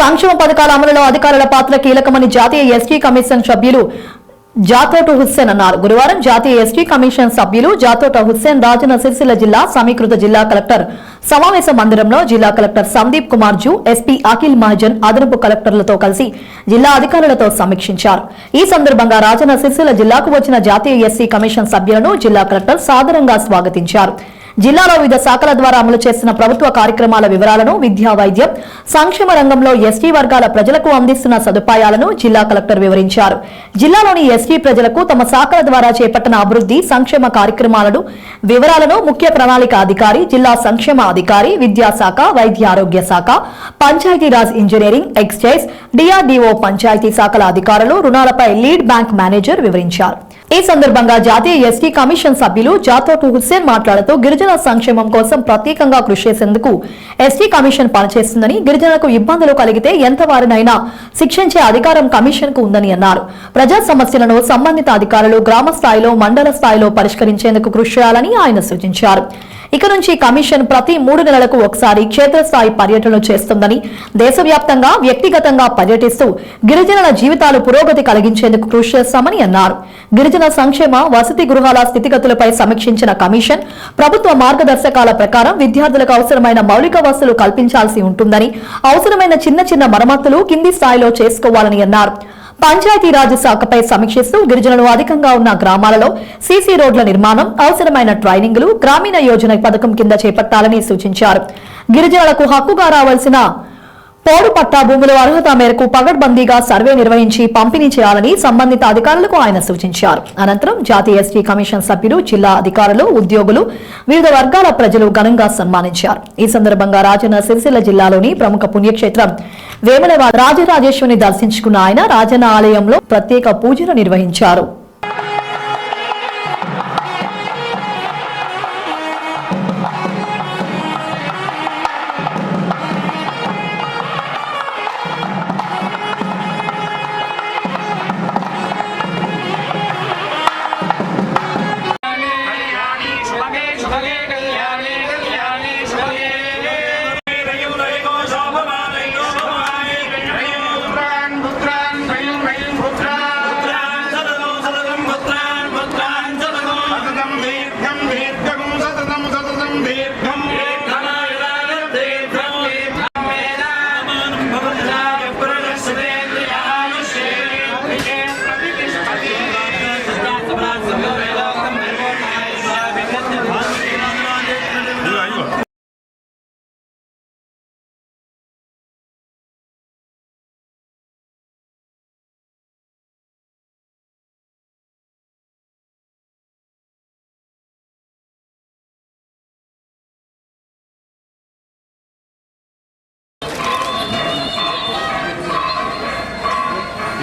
సంక్షేమ పథకాల అమలులో అధికారుల పాత్ర కీలకమని జాతీయ ఎస్టీ కమిషన్ సభ్యులు జాతోట హుస్సేన్ అన్నారు. గురువారం జాతీయ ఎస్టీ కమిషన్ సభ్యులు జాతోట హుస్సేన్ రాజన్న సిరిసిల్ల జిల్లా సమీకృత జిల్లా కలెక్టర్ సమావేశ మందిరంలో జిల్లా collector Sandeep Kumar zoo SP Akhil Mahajan అదనపు కలెక్టర్లతో కలిసి జిల్లా అధికారులతో సమీక్షించారు. ఈ సందర్భంగా రాజన్న సిరిసిల్ల జిల్లాకు వచ్చిన జాతీయ ఎస్సీ కమిషన్ సభ్యులను జిల్లా కలెక్టర్ సాదరంగా స్వాగతించారు. జిల్లాలో వివిధ శాఖల ద్వారా అమలు చేస్తున్న ప్రభుత్వ కార్యక్రమాల వివరాలను విద్యా వైద్యం సంక్షేమ రంగంలో ఎస్టీ వర్గాల ప్రజలకు అందిస్తున్న సదుపాయాలను జిల్లా కలెక్టర్ వివరించారు. జిల్లాలోని ఎస్టీ ప్రజలకు తమ శాఖల ద్వారా చేపట్టిన అభివృద్ధి సంక్షేమ కార్యక్రమాలను వివరాలను ముఖ్య ప్రణాళిక అధికారి జిల్లా సంక్షేమ అధికారి విద్యాశాఖ వైద్య ఆరోగ్య శాఖ Panchayati Raj engineering excise DRDO panchayat శాఖల అధికారులు రుణాలపై లీడ్ బ్యాంక్ మేనేజర్ వివరించారు. ఈ సందర్భంగా జాతీయ ఎస్టీ కమిషన్ సభ్యులు జాతోటు హుస్సేన్ మాట్లాడుతూ గిరిజన సంక్షేమం కోసం ప్రత్యేకంగా కృషి చేసేందుకు ఎస్టీ కమిషన్ పనిచేస్తుందని గిరిజనులకు ఇబ్బందులు కలిగితే ఎంత వారినైనా శిక్షించే అధికారం కమిషన్కు ఉందని అన్నారు. ప్రజా సమస్యలను సంబంధిత అధికారులు గ్రామ స్థాయిలో మండల స్థాయిలో పరిష్కరించేందుకు కృషి చేయాలని ఆయన సూచించారు. ఇక నుంచి కమిషన్ ప్రతి మూడు నెలలకు ఒకసారి క్షేత్రస్థాయి పర్యటనలు చేస్తుందని దేశవ్యాప్తంగా వ్యక్తిగతంగా పర్యటిస్తూ గిరిజనుల జీవితాలు పురోగతి కలిగించేందుకు కృషి చేస్తామని అన్నారు. గిరిజన సంక్షేమ వసతి గృహాల స్థితిగతులపై సమీక్షించిన కమిషన్ ప్రభుత్వ మార్గదర్శకాల ప్రకారం విద్యార్థులకు అవసరమైన మౌలిక వసతులు కల్పించాల్సి ఉంటుందని అవసరమైన చిన్న చిన్న మరమ్మతులు కింది స్థాయిలో చేసుకోవాలని అన్నారు. పంచాయతీరాజ్ శాఖపై సమీక్షిస్తూ గిరిజనులు అధికంగా ఉన్న గ్రామాలలో సీసీ రోడ్ల నిర్మాణం అవసరమైన ట్రైనింగ్లు గ్రామీణ యోజన పథకం కింద చేపట్టాలని సూచించారు. గిరిజనులకు హక్కుగా రావాల్సిన పోడు పట్టా భూముల అర్హత మేరకు పగడ్బందీగా సర్వే నిర్వహించి పంపిణీ చేయాలని సంబంధిత అధికారులకు ఆయన సూచించారు. అనంతరం జాతీయ ఎస్టీ కమిషన్ సభ్యులు జిల్లా అధికారులు ఉద్యోగులు వివిధ వర్గాల ప్రజలు ఘనంగా సన్మానించారు. ఈ సందర్భంగా రాజన్న సిరిసిల్ల జిల్లాలోని ప్రముఖ పుణ్యక్షేత్రం వేములవాడ రాజరాజేశ్వరిని దర్శించుకున్న ఆయన రాజన్న ఆలయంలో ప్రత్యేక పూజలు నిర్వహించారు.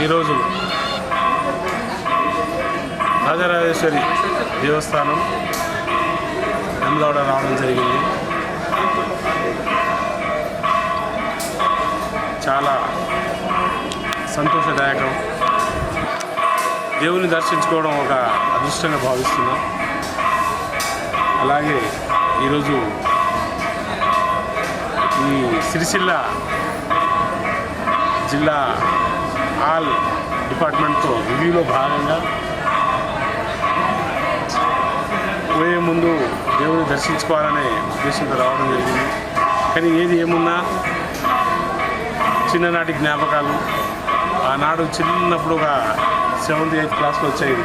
ఈరోజు రాజరాజేశ్వరి దేవస్థానం కూడా రావడం జరిగింది. చాలా సంతోషదాయకం. దేవుని దర్శించుకోవడం ఒక అదృష్టంగా భావిస్తున్నాం. అలాగే ఈరోజు ఈ సిరిసిల్ల జిల్లా ఆల్ డిపార్ట్మెంట్తో రివ్యూలో భాగంగా పోయే ముందు దర్శించుకోవాలనే ఉద్దేశంతో రావడం జరిగింది. కానీ ఏది ఏమున్నా చిన్ననాటి జ్ఞాపకాలు. ఆనాడు చిన్నప్పుడు ఒక సెవెంత్ ఎయిత్ క్లాస్లో వచ్చాయి.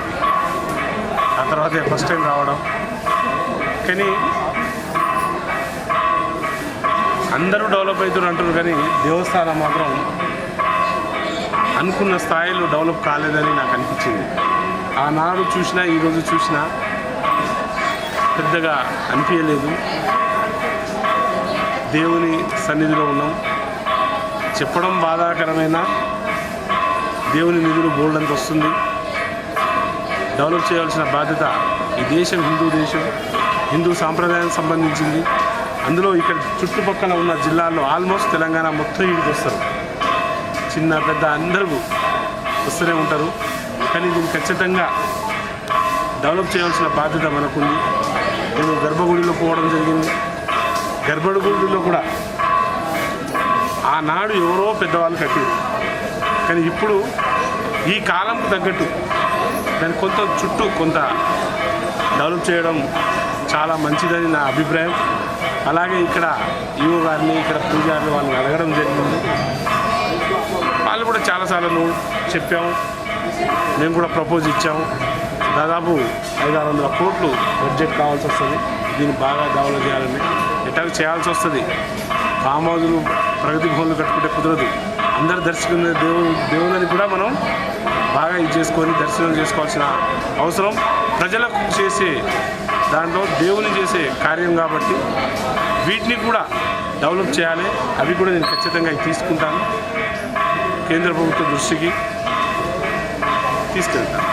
ఆ తర్వాత ఫస్ట్ టైం రావడం. కానీ అందరూ డెవలప్ అవుతున్నారు అంటారు కానీ దేవస్థానం మాత్రం అనుకున్న స్థాయిలో డెవలప్ కాలేదని నాకు అనిపించింది. ఆనాడు చూసినా ఈరోజు చూసినా పెద్దగా అనిపించలేదు. దేవుని సన్నిధిలో ఉన్నాం. చెప్పడం బాధాకరమైన దేవుని నిధులు బోల్డంత వస్తుంది. డెవలప్ చేయాల్సిన బాధ్యత ఈ దేశం హిందూ దేశం హిందూ సాంప్రదాయానికి సంబంధించింది. అందులో ఇక్కడ చుట్టుపక్కల ఉన్న జిల్లాల్లో ఆల్మోస్ట్ తెలంగాణ మొత్తం ఇంటికి వస్తారు. చిన్న పెద్ద అందరూ వస్తూనే ఉంటారు. కానీ దీన్ని ఖచ్చితంగా డెవలప్ చేయాల్సిన బాధ్యత మనకుంది. నేను గర్భగుడిలో పోవడం జరిగింది. గర్భగుడిలో కూడా ఆనాడు ఎవరో పెద్దవాళ్ళు కట్టేది కానీ ఇప్పుడు ఈ కాలంకు తగ్గట్టు దాని కొంత చుట్టూ కొంత డెవలప్ చేయడం చాలా మంచిదని నా అభిప్రాయం. అలాగే ఇక్కడ ఈవో గారిని ఇక్కడ పూజారిని వాళ్ళని అడగడం జరిగింది. వాళ్ళు కూడా చాలాసార్లు చెప్పాము. మేము కూడా ప్రపోజ్ ఇచ్చాము. దాదాపు ఐదు ఆరు వందల కోట్లు బడ్జెట్ కావాల్సి వస్తుంది దీన్ని బాగా డెవలప్ చేయాలని ఎట్లా చేయాల్సి వస్తుంది ఫామ్ హౌజులు ప్రగతి భవన్లు కట్టుకుంటే కుదరదు. అందరు దర్శకుని దేవుడు దేవుళ్ళని కూడా మనం బాగా ఇది చేసుకొని దర్శనం చేసుకోవాల్సిన అవసరం ప్రజలకు చేసే దాంట్లో దేవుని చేసే కార్యం కాబట్టి వీటిని కూడా డెవలప్ చేయాలి. అవి కూడా నేను ఖచ్చితంగా తీసుకుంటాను. కేంద్ర ప్రభుత్వ దృష్టికి తీసుకెళ్తాను.